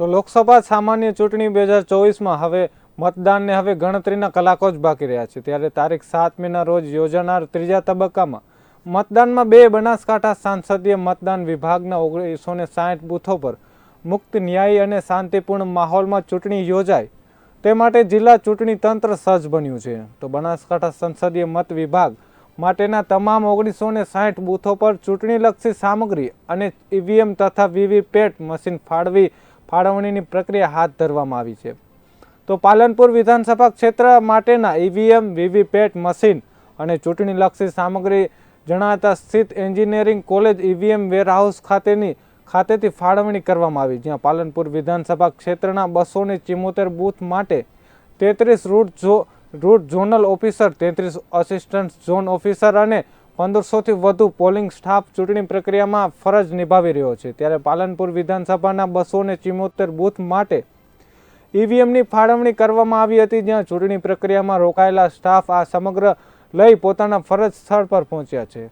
તો લોકસભા સામાન્ય ચૂંટણી બે હજાર ચોવીસમાં હવે મતદાનને હવે ગણતરીના કલાકો જ બાકી રહ્યા છે. ત્યારે તારીખ સાત મેના રોજ યોજાનાર ત્રીજા તબક્કામાં મતદાનમાં બે બનાસકાંઠા સાંસદીય મતદાન વિભાગના ઓગણીસો ને સાઠ બૂથો પર મુક્ત ન્યાયી અને શાંતિપૂર્ણ માહોલમાં ચૂંટણી યોજાય તે માટે જિલ્લા ચૂંટણી તંત્ર સજ્જ બન્યું છે. તો બનાસકાંઠા સંસદીય મત વિભાગ માટેના તમામ ઓગણીસો ને સાઠ બૂથો પર ચૂંટણીલક્ષી સામગ્રી અને ઈવીએમ તથા વીવીપેટ મશીન ફાળવી ફાળવણીની પ્રક્રિયા હાથ ધરવામાં આવી છે. તો પાલનપુર વિધાનસભા ક્ષેત્ર માટેના ઈવીએમ, વીવીપેટ મશીન અને ચૂંટણીલક્ષી સામગ્રી જણાતા સ્થિત એન્જિનિયરિંગ કોલેજ ઈવીએમ વેરહાઉસ ખાતેની ખાતેથી ફાળવણી કરવામાં આવી, જ્યાં પાલનપુર વિધાનસભા ક્ષેત્રના બસો ને ચિમોતેર બૂથ માટે તેત્રીસ રૂટ ઝો, રૂટ ઝોનલ ઓફિસર, તેત્રીસ અસિસ્ટન્ટ ઝોન ઓફિસર અને પંદરસોથી વધુ પોલિંગ સ્ટાફ ચૂંટણી પ્રક્રિયામાં ફરજ નિભાવી રહ્યો છે. ત્યારે પાલનપુર વિધાનસભાના બસો ને ચિમોતેર બૂથ માટે ઈવીએમની ફાળવણી કરવામાં આવી હતી, જ્યાં ચૂંટણી પ્રક્રિયામાં રોકાયેલા સ્ટાફ આ સમગ્ર લઈ પોતાના ફરજ સ્થળ પર પહોંચ્યા છે.